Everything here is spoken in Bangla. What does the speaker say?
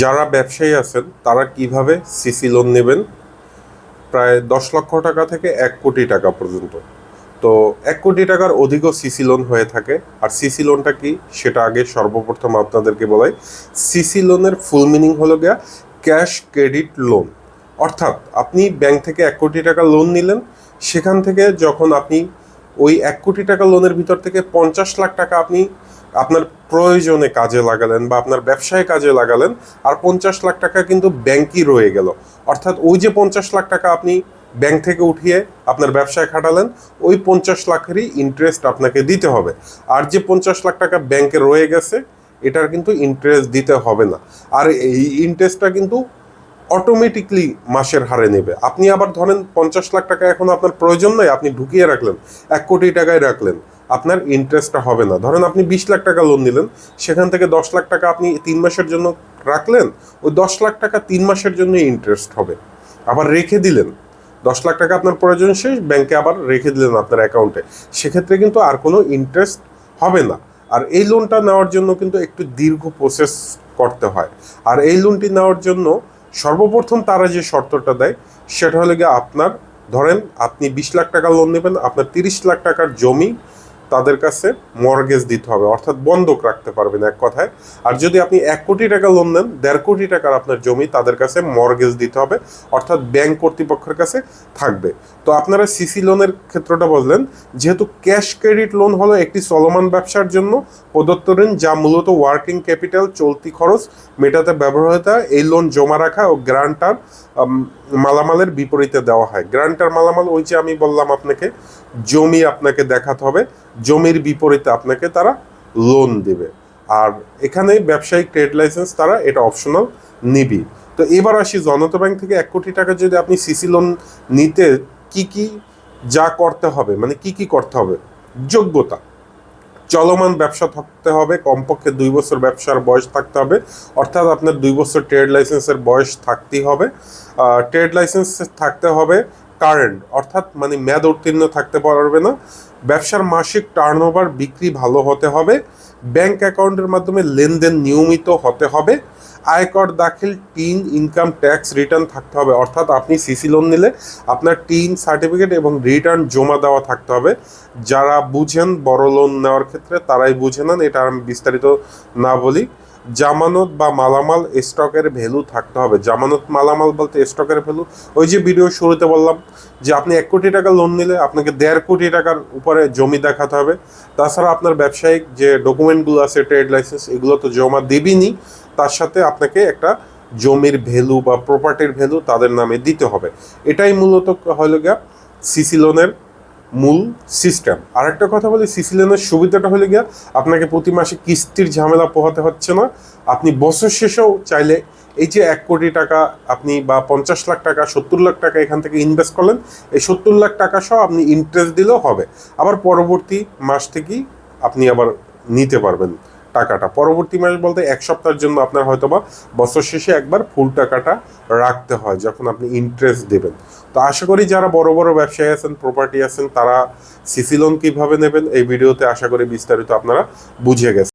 যারা ব্যবসায়ী আছেন, তারা কীভাবে সিসি লোন নেবেন? প্রায় দশ লক্ষ টাকা থেকে এক কোটি টাকা পর্যন্ত। তো এক কোটি টাকার অধিকও সিসি লোন হয়ে থাকে। আর সিসি লোনটা কি? সেটা আগে সর্বপ্রথম আপনাদেরকে বলাই। সিসি লোনের ফুল মিনিং হলো গিয়া ক্যাশ ক্রেডিট লোন অর্থাৎ আপনি ব্যাংক থেকে এক কোটি টাকা লোন নিলেন, সেখান থেকে যখন আপনি ওই এক কোটি টাকা লোনের ভিতর থেকে পঞ্চাশ লাখ টাকা আপনি আপনার প্রয়োজনে কাজে লাগালেন বা আপনার ব্যবসায় কাজে লাগালেন, আর পঞ্চাশ লাখ টাকা কিন্তু ব্যাংকই রয়ে গেল। অর্থাৎ ওই যে পঞ্চাশ লাখ টাকা আপনি ব্যাংক থেকে উঠিয়ে আপনার ব্যবসায় খাটালেন, ওই পঞ্চাশ লাখেরই ইন্টারেস্ট আপনাকে দিতে হবে। আর যে পঞ্চাশ লাখ টাকা ব্যাংকে রয়ে গেছে, এটার কিন্তু ইন্টারেস্ট দিতে হবে না। আর এই ইন্টারেস্টটা কিন্তু অটোমেটিকলি মাসের হারে নেবে। আপনি আবার ধরেন পঞ্চাশ লাখ টাকা এখন আপনার প্রয়োজন নয় আপনি ঢুকিয়ে রাখলেন, এক কোটি টাকায় রাখলেন, আপনার ইন্টারেস্টটা হবে না। ধরেন আপনি বিশ লাখ টাকা লোন নিলেন, সেখান থেকে দশ লাখ টাকা আপনি তিন মাসের জন্য রাখলেন, ওই দশ লাখ টাকা তিন মাসের জন্য ইন্টারেস্ট হবে। আবার রেখে দিলেন, দশ লাখ টাকা আপনার প্রয়োজন শেষ ব্যাংকে আবার রেখে দিলেন আপনার অ্যাকাউন্টে সেক্ষেত্রে কিন্তু আর কোনো ইন্টারেস্ট হবে না। আর এই লোনটা নেওয়ার জন্য কিন্তু একটু দীর্ঘ প্রসেস করতে হয়। আর এই লোনটি নেওয়ার জন্য সর্বপ্রথম তারা যে শর্তটা দেয়, সেটা হলে গিয়ে আপনার, ধরেন আপনি বিশ লাখ টাকা লোন নেবেন, আপনার তিরিশ লাখ টাকার জমি তাদের কাছে মর্গেজ দিতে হবে, অর্থাৎ বন্ধক রাখতে পারবেন এক কথায় আর যদি আপনি এক কোটি টাকা লোন নেন, দেড় কোটি টাকার আপনার জমি তাদের কাছে মর্গেজ দিতে হবে, অর্থাৎ ব্যাংক কর্তৃপক্ষের কাছে থাকবে তো আপনারা সিসি লোনের ক্ষেত্রটা বললেন, যেহেতু ক্যাশ ক্রেডিট লোন হলো একটি চলমান ব্যবসার জন্য, প্রদত্ত ঋণ যা মূলত ওয়ার্কিং ক্যাপিটাল চলতি খরচ, মেটাতে ব্যবহৃত হয়। এই লোন জমা রাখা ও গ্রান্টার মালামালের বিপরীতে দেওয়া হয় গ্রান্টার মালামাল ওই যে আমি বললাম আপনাকে, জমি আপনাকে দেখাতে হবে জমির বিপরীতে আপনাকে তারা লোন দেবে। আর এখানে ব্যবসায়িক ট্রেড লাইসেন্স তারা এটা অপশনাল নিবি। তো এবার আসি জনতা ব্যাংক থেকে এক কোটি টাকা যদি আপনি সিসি লোন নিতে কি কি যা করতে হবে মানে কি কি করতে হবে? যোগ্যতা। চলমান ব্যবসা থাকতে হবে, কমপক্ষে দুই বছর ব্যবসার বয়স থাকতে হবে, অর্থাৎ আপনার দুই বছর ট্রেড লাইসেন্সের বয়স থাকতেই হবে। ট্রেড লাইসেন্স থাকতে হবে কারেন্ট অর্থাৎ মানে মেয়াদ উত্তীর্ণ থাকতে পারবে না। ব্যবসার মাসিক টার্নওভার বিক্রি ভালো হতে হবে। ব্যাংক অ্যাকাউন্টের মাধ্যমে লেনদেন নিয়মিত হতে হবে। আয়কর দাখিল টিন ইনকাম ট্যাক্স রিটার্ন থাকতে হবে। অর্থাৎ আপনি সিসি লোন নিলে আপনার টিন সার্টিফিকেট এবং রিটার্ন জমা দেওয়া থাকতে হবে। যারা বুঝেন বড় লোন নেওয়ার ক্ষেত্রে তারাই বুঝে নেন, এটা আমি বিস্তারিত না বলি। জামানত বা মালামাল স্টকের ভ্যালু থাকতে হবে। জামানত, মালামাল বলতে স্টকের ভ্যালু। ওই যে ভিডিও শুরুতে বললাম যে আপনি এক কোটি টাকা লোন নিলে আপনাকে দেড় কোটি টাকার উপরে জমি দেখাতে হবে। তাছাড়া আপনার ব্যবসায়িক যে ডকুমেন্টগুলো আছে ট্রেড লাইসেন্স এগুলো তো জমা দেবেনই তার সাথে আপনাকে একটা জমির ভ্যালু বা প্রপার্টির ভ্যালু তাদের নামে দিতে হবে। এটাই মূলত হলো গিয়া সিসি লোনের মূল সিস্টেম আর একটা কথা বলি সিসি লোনের সুবিধাটা হলে গিয়া আপনাকে প্রতি মাসে কিস্তির ঝামেলা পোহাতে হচ্ছে না। আপনি বছর শেষেও চাইলে এই যে এক কোটি টাকা আপনি বা পঞ্চাশ লাখ টাকা, সত্তর লাখ টাকা এখান থেকে ইনভেস্ট করলেন, এই সত্তর লাখ টাকা সহ আপনি ইন্টারেস্ট দিলেও হবে। আবার পরবর্তী মাস থেকেই আপনি আবার নিতে পারবেন। টাকাটা। পরবর্তী মাস বলতে এক সপ্তাহের জন্য আপনার হয়তো বা বছর শেষে একবার ফুল টাকাটা রাখতে হয়, যখন আপনি ইন্টারেস্ট দেবেন। তো আশা করি যারা বড় বড় ব্যবসায়ী আছেন প্রপার্টি আছেন, তারা সিসি লোন কীভাবে নেবেন, এই ভিডিওতে আশা করি বিস্তারিত আপনারা বুঝে গেছেন।